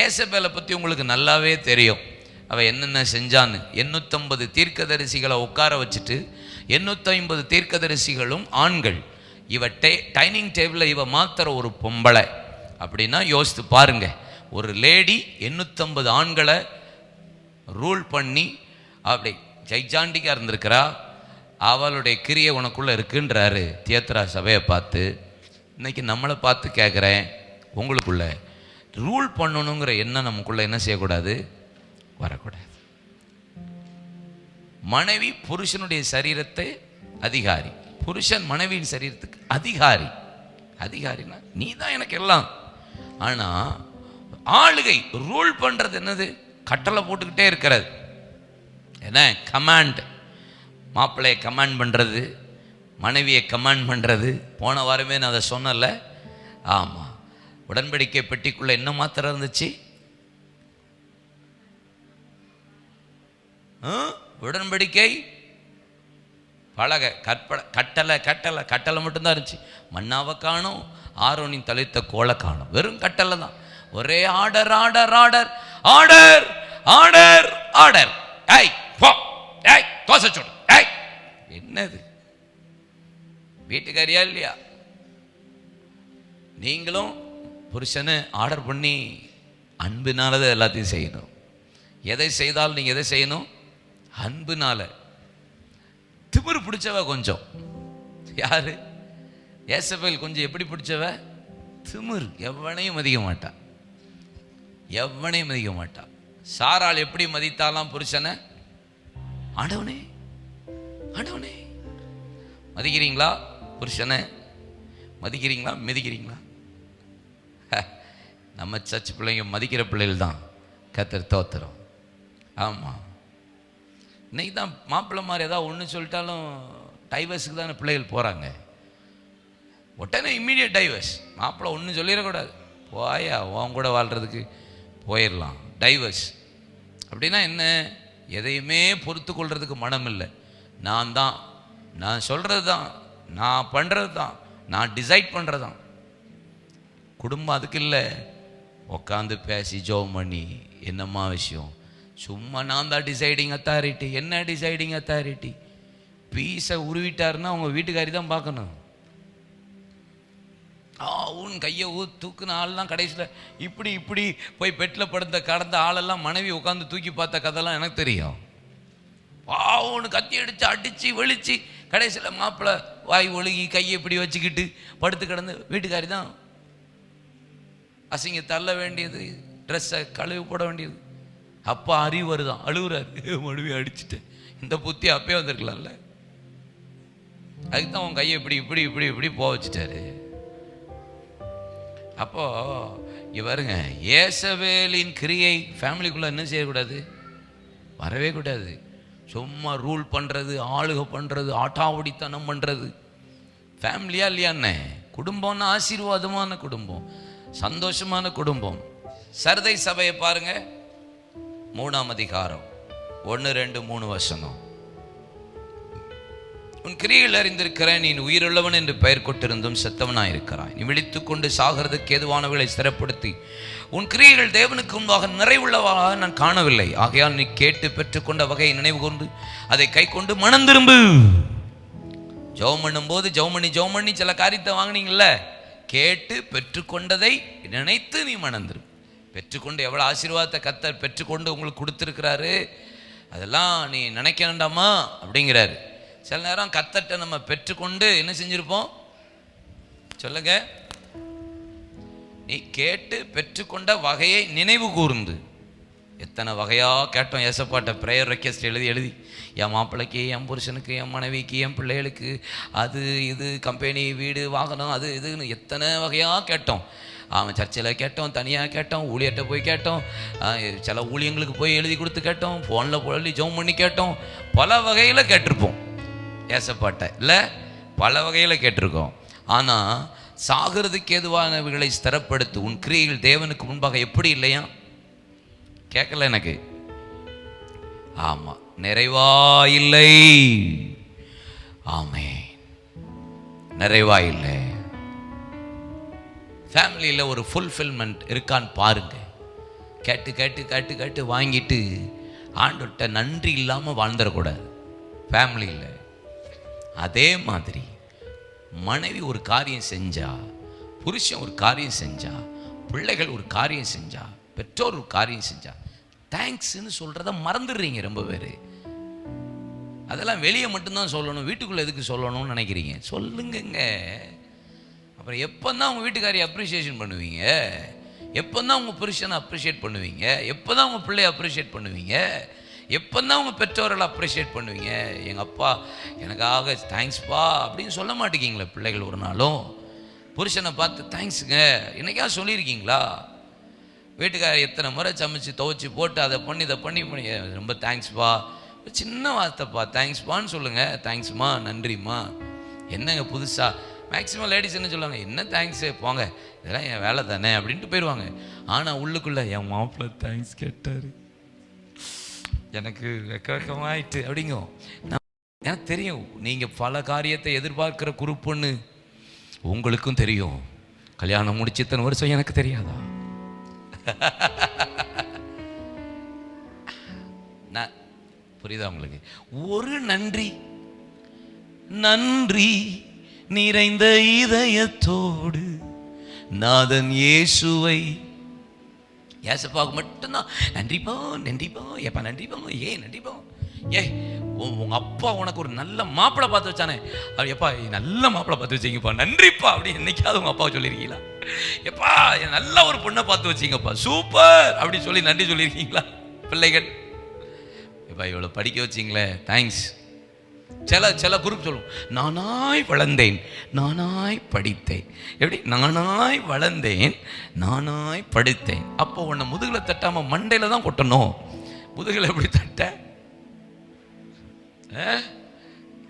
ஏசபேலை பற்றி உங்களுக்கு நல்லாவே தெரியும். அவள் என்னென்ன செஞ்சான்னு. எண்ணூற்றம்பது தீர்க்கதரிசிகளை உட்கார வச்சுட்டு எண்ணூற்றி தீர்க்கதரிசிகளும் ஆண்கள். இவ டே டைனிங் டேபிளில் இவ மாத்திர ஒரு பொம்பளை. அப்படின்னா யோசித்து பாருங்க. ஒரு லேடி எண்ணூற்றம்பது ஆண்களை ரூல் பண்ணி அப்படி ஜெய்ஜாண்டிக்காக இருந்திருக்கிறா. அவளுடைய கிரியை உனக்குள்ளே இருக்குன்றாரு. தியேத்ரா சபையை பார்த்து இன்றைக்கி நம்மளை பார்த்து கேட்குறேன் உங்களுக்குள்ள ரூல் பண்ணணுங்கிற எண்ணம் நமக்குள்ள என்ன செய்யக்கூடாது? வரக்கூடாது. மனைவி புருஷனுடைய சரீரத்தை அதிகாரி. புருஷன் மனைவியின் சரீரத்துக்கு அதிகாரி. அதிகாரினா நீ தான் எனக்கு எல்லாம். ஆனால் ஆளுகை ரூல் பண்ணுறது என்னது? கட்டளை போட்டுக்கிட்டே இருக்கிறது. என்ன? கமாண்ட் மாப்பிள்ளையை கமாண்ட் பண்ணுறது மனைவியை கமாண்ட் பண்ணுறது போன வாரமே நான் அதை சொன்னல ஆமாம் உடன்படிக்கை பெட்டிக்குள்ளே என்ன மாத்திரம் இருந்துச்சு? உடன்படிக்கை? பழக கற்பட கட்டளை கட்டளை. கட்டளை மட்டும்தான் இருந்துச்சு. மண்ணாவை காணும் ஆரோனின் தலைத்த கோலை காணும். வெறும் கட்டளை தான். ஒரே order order order order order order ஏய் போ. ஏய் தோசை சுடு. ஏய் என்னது? வீட்டுக்காரியா இல்லையா? நீங்களும் புருஷனை ஆர்டர் பண்ணி அன்பினால தான் எல்லாத்தையும் செய்யணும். எதை செய்தாலும் நீங்கள் எதை செய்யணும்? அன்புனால. திமிரு பிடிச்சவ கொஞ்சம். யார்? ஏசபேல் கொஞ்சம் எப்படி பிடிச்சவ? திமிர். எவனையும் மதிக்க மாட்டான் எவனையும் மதிக்க மாட்டான் சாரால் எப்படி மதித்தாலாம் புருஷனை? ஆண்டவனே ஆண்டவனே. மதிக்கிறீங்களா புருஷனை? மதிக்கிறீங்களா? மிதிக்கிறீங்களா? நம்ம சர்ச் பிள்ளைங்க மதிக்கிற பிள்ளைகள் தான் கத்தர் தோத்துறோம் ஆமாம் இன்றைக்கி தான் மாப்பிள்ளை மாதிரி ஏதாவது ஒன்று சொல்லிட்டாலும் டைவர்ஸுக்கு தானே பிள்ளைகள் போகிறாங்க உடனே இம்மீடியட் டைவர்ஸ் மாப்பிள்ளை ஒன்றும் சொல்லிடக்கூடாது. போயா உன் கூட வாழ்கிறதுக்கு போயிடலாம். டைவர்ஸ் அப்படின்னா என்ன? எதையுமே பொறுத்து கொள்றதுக்கு மனம் இல்லை. நான் தான். நான் சொல்கிறது தான் நான் பண்ணுறது தான் நான் டிசைட் பண்ணுறது தான் குடும்பம் அதுக்கு இல்லை. உட்காந்து பேசி ஜோம் பண்ணி என்னம்மா விஷயம்? சும்மா நான் தான் டிசைடிங் அத்தாரிட்டி என்ன டிசைடிங் அத்தாரிட்டி பீஸை உருவிட்டாருன்னா அவங்க வீட்டுக்காரி தான் பார்க்கணும். ஆவுன்னு உன் கையை ஊ தூக்குன ஆள்லாம் கடைசியில் இப்படி இப்படி போய் பெட்டில் படுத்த கடந்த ஆளெல்லாம் மனைவி உட்காந்து தூக்கி பார்த்த கதைலாம் எனக்கு தெரியும். பாவுன்னு கத்தி அடித்து அடித்து வெளிச்சு கடைசியில் மாப்பிள்ளை வாய் ஒழுகி கையை இப்படி வச்சுக்கிட்டு படுத்து கிடந்து வீட்டுக்காரி தான் அசிங்க தள்ள வேண்டியது ட்ரெஸ்ஸை கழுவி போட வேண்டியது. அப்பா அறிவு வருதான் அழுகுறாரு மழுவி அடிச்சுட்டேன். இந்த புத்தி அப்பே வந்திருக்கலாம்ல. அதுக்கு தான் உன் கையை இப்படி இப்படி இப்படி இப்படி போக வச்சுட்டாரு. அப்போ இவருங்க ஏசவேலின் கிரியை ஃபேமிலிக்குள்ளே என்ன செய்யக்கூடாது. வரவே கூடாது. சும்மா ரூல் பண்ணுறது ஆளுக பண்ணுறது ஆட்டாவடித்தனம் பண்ணுறது ஃபேமிலியா இல்லையாண்ணே குடும்பம்னா ஆசீர்வாதமான குடும்பம். சந்தோஷமான குடும்பம். சரதை சபையை பாருங்க. மூணாம் அதிகாரம். ஒன்று ரெண்டு மூணு வசனம். உன் கிரியில் அறிந்திருக்கிறேன் நீ உயிருள்ளவன் என்று பெயர் கொண்டிருந்தும் செத்தவனாயிருக்கிறாய் நீ விழித்துக்கொண்டு சாகிறதுக்கு ஏதுவானவர்களை சிறப்படுத்தி உன் கிரியைகள் தேவனுக்கு முன்பாக நிறைவுள்ளவாக நான் காணவில்லை. ஆகையால் நீ கேட்டு பெற்றுக்கொண்ட வகையை நினைவு கொண்டு அதை கை கொண்டு மனம் திரும்பு. ஜெபம் பண்ணும்போது ஜெபம் பண்ணி பண்ணி சில காரியத்தை வாங்குனீங்கல்ல? கேட்டு பெற்றுக்கொண்டதை நினைத்து நீ மணந்துரு. பெற்றுக்கொண்டு எவ்வளோ ஆசீர்வாதத்தை கத்தர் பெற்றுக்கொண்டு உங்களுக்கு கொடுத்துருக்கிறாரு? அதெல்லாம் நீ நினைக்க வேண்டாமா? அப்படிங்கிறாரு. சில நேரம் கத்தர்கிட்ட நம்ம பெற்றுக்கொண்டு என்ன செஞ்சுருப்போம்? சொல்லுங்க. நீ கேட்டு பெற்றுக்கொண்ட வகையை நினைவு கூர்ந்து. எத்தனை வகையாக கேட்டோம் ஏசப்பாட்ட ப்ரேயர் ரெக்வஸ்ட் எழுதி எழுதி. என் மாப்பிள்ளைக்கு என் புருஷனுக்கு என் மனைவிக்கு என் பிள்ளைகளுக்கு அது இது கம்பெனி வீடு வாகனம் அது இதுன்னு எத்தனை வகையாக கேட்டோம். அவன் சர்ச்சில் கேட்டோம் தனியாக கேட்டோம் ஊழியர்கிட்ட போய் கேட்டோம் சில ஊழியங்களுக்கு போய் எழுதி கொடுத்து கேட்டோம் ஃபோனில் போய் ஜோம் பண்ணி கேட்டோம். பல வகையில் கேட்டிருப்போம். ஏசப்பாட்டை இல்லை பல வகையில் கேட்டிருக்கோம். ஆனால் சாகிறதுக்கு ஏதுவானவைகளை ஸ்திரப்படுத்து உன் கிரியில் தேவனுக்கு முன்பாக எப்படி இல்லையா? கேட்கல எனக்கு. ஆமா நிறைவா இல்லை ஆமே நிறைவா இல்லை ஃபேமிலியில் ஒரு ஃபுல்ஃபில்மெண்ட் இருக்கான்னு பாருங்க. கேட்டு கேட்டு கேட்டு கேட்டு வாங்கிட்டு ஆண்டோட்ட நன்றி இல்லாமல் வாழ்ந்துடக்கூடாது ஃபேமிலியில் அதே மாதிரி மனைவி ஒரு காரியம் செஞ்சா புருஷன் ஒரு காரியம் செஞ்சா பிள்ளைகள் ஒரு காரியம் செஞ்சா பெற்றோர் ஒரு காரியம் செஞ்சா தேங்க்ஸ்ன்னு சொல்கிறத மறந்துடுறீங்க ரொம்ப பேர். அதெல்லாம் வெளியே மட்டும்தான் சொல்லணும். வீட்டுக்குள்ளே எதுக்கு சொல்லணும்னு நினைக்கிறீங்க? சொல்லுங்கங்க. அப்புறம் எப்போ தான் உங்கள் வீட்டுக்காரி அப்ரிஷியேஷன் பண்ணுவீங்க? எப்போ தான் உங்கள் புருஷனை அப்ரிஷியேட் பண்ணுவீங்க? எப்போ தான் உங்கள் பிள்ளைய அப்ரிஷியேட் பண்ணுவீங்க? எப்போ தான் உங்கள் பெற்றோர்களை அப்ரிஷியேட் பண்ணுவீங்க? எங்கள் அப்பா எனக்காக தேங்க்ஸ்ப்பா அப்படின்னு சொல்ல மாட்டேங்கிங்களே பிள்ளைகள் ஒரு நாளும். புருஷனை பார்த்து தேங்க்ஸுங்க என்னைக்கா சொல்லியிருக்கீங்களா? வீட்டுக்காரர் எத்தனை முறை சமைச்சு துவைச்சி போட்டு அதை பண்ணி இதை பண்ணி பண்ணி. ரொம்ப தேங்க்ஸ்ப்பா சின்ன வார்த்தைப்பா. தேங்க்ஸ்ப்பான்னு சொல்லுங்கள் தேங்க்ஸ்மா நன்றிம்மா. என்னங்க புதுசாக மேக்ஸிமம் லேடிஸ் என்ன சொல்லுவாங்க? என்ன தேங்க்ஸு போங்க. இதெல்லாம் என் வேலை தானே? அப்படின்ட்டு போயிடுவாங்க ஆனால் உள்ளுக்குள்ளே என் மாப்பிள்ளை தேங்க்ஸ் கேட்டார். எனக்கு வெக்க வெக்கமாயிட்டு அப்படிங்கும் நான் எனக்கு தெரியும். நீங்கள் பல காரியத்தை எதிர்பார்க்குற குரூப்புன்னு உங்களுக்கும் தெரியும். கல்யாணம் முடிச்சு இத்தனை வருஷம் எனக்கு தெரியாதா? நான் புரியுதா உங்களுக்கு? ஒரு நன்றி நன்றி நிறைந்த இதயத்தோடு நாதன் இயேசுவை. ஏசப்பாவுக்கு மட்டும்தான். நன்றிப்பா நன்றிப்பா எப்பா நன்றிப்போம் ஏ நன்றிப்போம் ஏ உங்கள் அப்பா உனக்கு ஒரு நல்ல மாப்பிள்ளை பார்த்து வச்சானே. அது எப்பா நல்ல மாப்பிள்ளை பார்த்து வச்சீங்கப்பா. நன்றிப்பா. அப்படி என்னைக்காவது உங்கள் அப்பாவை சொல்லியிருக்கீங்களா எப்பா என் நல்ல ஒரு பொண்ணை பார்த்து வச்சீங்கப்பா. சூப்பர். அப்படி சொல்லி நன்றி சொல்லியிருக்கீங்களா பிள்ளைகள்? எப்பா இவ்வளோ படிக்க வச்சிங்களே. தேங்க்ஸ் சில சில குரூப் சொல்லும் நானாய் வளர்ந்தேன் நானாய் படித்தேன். எப்படி? நானாய் வளர்ந்தேன் நானாய் படித்தேன். அப்போ உன்னை முதுகில் தட்டாமல் மண்டையில் தான் கொட்டணும். முதுகில் எப்படி தட்ட?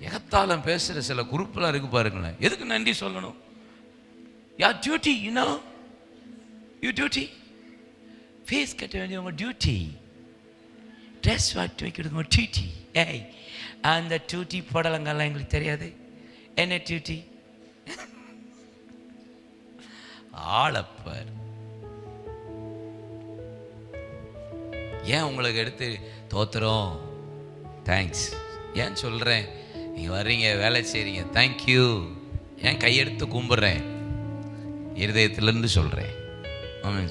எகத்தாலம் பேசுகிற சில குரூப்லாம் இருக்கு பாருங்களேன். எதுக்கு நன்றி சொல்லணும்? Yeah duty you know you duty face கட்ட வேண்டிய உங்கள் டியூட்டி ட்ரெஸ் வாட்டி வைக்கிறது உங்கள் டியூட்டி ஏய் அந்த டியூட்டி போடலங்கெல்லாம் எங்களுக்கு தெரியாது. என்ன டியூட்டி ஆளப்பர். ஏன் உங்களுக்கு எடுத்து தோத்துறோம்? தேங்க்ஸ் ஏன் சொல்கிறேன் நீங்கள் வர்றீங்க வேலை செய்கிறீங்க தேங்க்யூ ஏன் கையெடுத்து கும்பிட்றேன் இருதயத்திலேருந்து சொல்கிறேன்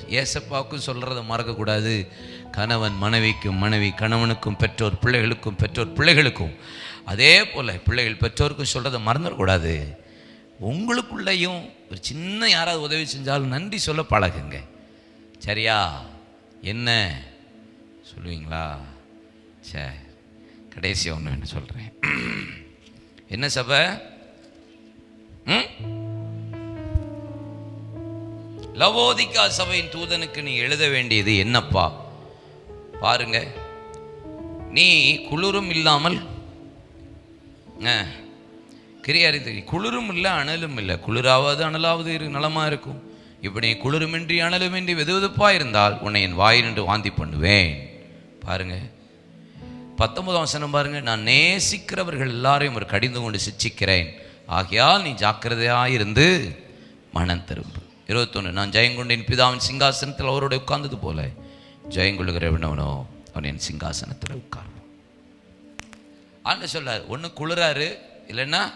ஏசப்பாவுக்கும் சொல்கிறத மறக்கக்கூடாது. கணவன் மனைவிக்கும் மனைவி கணவனுக்கும் பெற்றோர் பிள்ளைகளுக்கும் பெற்றோர் பிள்ளைகளுக்கும். அதே போல் பிள்ளைகள் பெற்றோருக்கும் சொல்கிறத மறந்துடக்கூடாது. உங்களுக்குள்ளேயும் ஒரு சின்ன யாராவது உதவி செஞ்சாலும் நன்றி சொல்ல பழகுங்க. சரியா? என்ன? சொல்லுவீங்களா? சரி கடைசி ஒன்று என்ன சொல்கிறேன் என்ன சபை? ம்? லவோதிக்கா சபையின் தூதனுக்கு நீ எழுத வேண்டியது என்னப்பா? பாருங்க. நீ குளிரும் இல்லாமல் ஆ, கிரியாரித்து குளிரும் இல்லை அனலும் இல்லை. குளிராவது அனலாவது இரு நலமாக இருக்கும். இப்படி நீ குளிருமின்றி அனலுமின்றி வெதுவெதுப்பாக இருந்தால் உன்னை என் வாயினின்று வாந்தி பண்ணுவேன். பாருங்கள் பத்தொன்பதாம் வசனம் பாருங்கள் நான் நேசிக்கிறவர்கள் எல்லாரையும் ஒரு கடிந்து கொண்டு சிச்சிக்கிறேன். ஆகையால் நீ ஜாக்கிரதையாயிருந்து மனம் திரும்பு. இருபத்தொன்று நான் ஜெயங்கொண்டின் பிதாவின் சிங்காசனத்தில் அவரோட உட்கார்ந்தது போல. ஜெயங்கொள்ளுகிறவனவனோ அவன் என் சிங்காசனத்தில் உட்கார்வான். ஆண்டு சொல்லார் ஒன்று குளிராரு இல்லைன்னா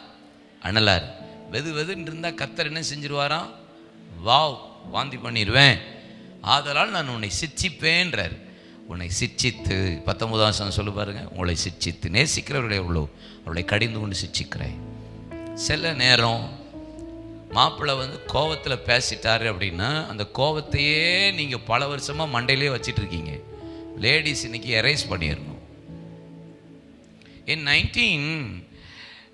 அனலார். வெது வெதுன்னு இருந்தால் கத்தர் என்ன செஞ்சிருவாராம்? வாவ் வாந்தி பண்ணிடுவேன் ஆதலால் நான் உன்னை சிச்சிப்பேன்றார். உன்னை சிச்சித்து பத்தொன்பதாம் வசனம் சொல்லு பாருங்கள் உங்களை சிச்சித்து நேசிக்கிறவர்களே எவ்வளோ அவளை கடிந்து கொண்டு சிச்சிக்கிறேன். சில நேரம் மாப்பிள்ளை வந்து கோவத்தில் பேசிட்டாரு அப்படின்னா அந்த கோவத்தையே நீங்கள் பல வருஷமாக மண்டையிலே வச்சிட்ருக்கீங்க லேடிஸ் இன்னைக்கு எரேஸ் பண்ணிடணும் இன் நைன்டீன்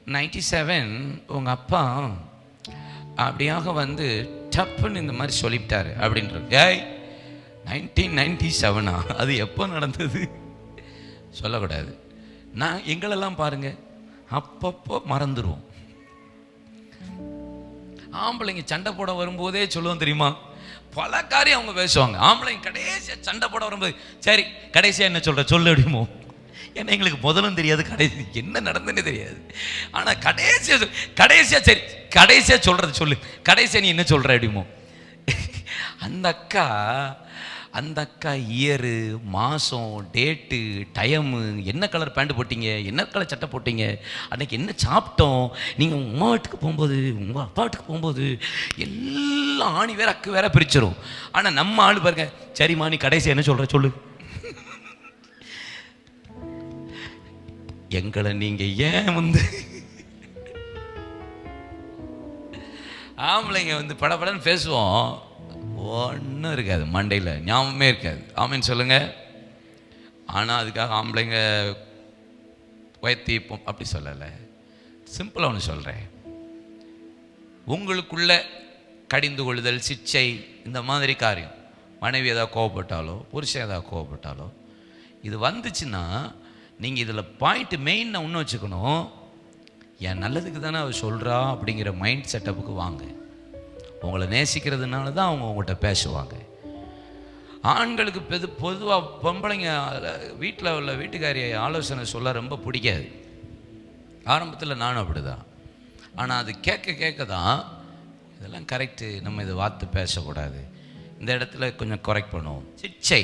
நைன்டி செவன் உங்கள் அப்பா அப்படியாக வந்து டப்புன்னு இந்த மாதிரி சொல்லிவிட்டாரு அப்படின்றது ஏய் நைன்டீன் நைன்டி செவனா? அது எப்போ நடந்தது? சொல்லக்கூடாது. நான் எங்களெல்லாம் பாருங்க அப்பப்போ மறந்துடுவோம் ஆம்பளைங்க சண்டை போட வரும்போதே சொல்லுவோம் தெரியுமா? பல காரியம் அவங்க பேசுவாங்க. ஆம்பளைங்க கடைசியாக சண்டை போட வரும்போது சரி கடைசியாக என்ன சொல்கிற சொல்ல அப்படிமோ? ஏன்னா எங்களுக்கு முதலும் தெரியாது கடைசி என்ன நடந்துன்னு தெரியாது. ஆனால் கடைசியாக கடைசியாக சரி கடைசியாக சொல்கிறது சொல்லு. கடைசியாக நீ என்ன சொல்கிற அப்படிமோ? அந்த அக்கா அந்த அக்கா இயரு மாதம் டேட்டு டைமு என்ன கலர் பேண்ட் போட்டீங்க என்ன கலர் சட்டை போட்டீங்க அன்னைக்கு என்ன சாப்பிட்டோம் நீங்கள் உங்கள் அம்மா வீட்டுக்கு போகும்போது உங்கள் அப்பா வீட்டுக்கு போகும்போது எல்லாம் ஆணி வேற அக்கு வேற பிரிச்சிடும் ஆனால் நம்ம ஆள் பாருங்க சரிம்மா நீ கடைசி என்ன சொல்கிற சொல்லு. எங்களை நீங்கள் ஏன் வந்து ஆம்பளைங்க வந்து படபடன்னு பேசுவோம். ஒன்றும் இருக்காது மண்டையில். ஞாபகமே இருக்காது. ஆமீன் சொல்லுங்கள் ஆனால் அதுக்காக ஆம்பளைங்க உயர்த்தி அப்படி சொல்லலை. சிம்பிளாக ஒன்று சொல்கிறேன் உங்களுக்குள்ள கடிந்து கொள்ளுதல் சிச்சை இந்த மாதிரி காரியம். மனைவி ஏதாவது கோவப்பட்டாலோ புருஷன் ஏதாவது கோவப்பட்டாலோ இது வந்துச்சுன்னா நீங்கள் இதில் பாயிண்ட் மெயின் ஒன்று வச்சுக்கணும். என் நல்லதுக்கு தானே அவர் சொல்கிறா அப்படிங்கிற மைண்ட் செட்டப்புக்கு வாங்க. உங்களை நேசிக்கிறதுனால தான் அவங்க உங்கள்கிட்ட பேசுவாங்க. ஆண்களுக்கு பெது பொதுவாக பொம்பளைங்க வீட்டில் உள்ள வீட்டுக்காரியை ஆலோசனை சொல்ல ரொம்ப பிடிக்காது. ஆரம்பத்தில் நானும் அப்படிதான். ஆனால் அது கேட்க கேட்க தான் இதெல்லாம் கரெக்டு நம்ம இதை வார்த்தை பேசக்கூடாது. இந்த இடத்துல கொஞ்சம் கரெக்ட் பண்ணுவோம். சிச்சை.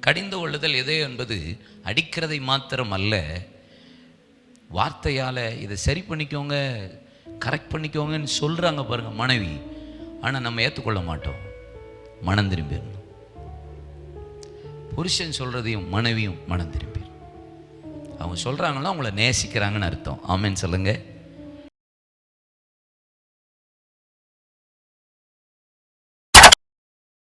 கடிந்து கொள்ளுதல் எதே என்பது அடிக்கிறதை மாத்திரம் அல்ல வார்த்தையால் இதை சரி பண்ணிக்கோங்க கரெக்ட் பண்ணிக்கோங்கன்னு சொல்கிறாங்க பாருங்க மனைவி. ஆனால் நம்ம ஏற்றுக்கொள்ள மாட்டோம். மனம் திரும்பிடணும். புருஷன் சொல்கிறதையும் மனைவியும் மனம் திரும்பிடணும். அவங்க சொல்கிறாங்கன்னா அவங்கள நேசிக்கிறாங்கன்னு அர்த்தம். ஆமேன்னு சொல்லுங்கள்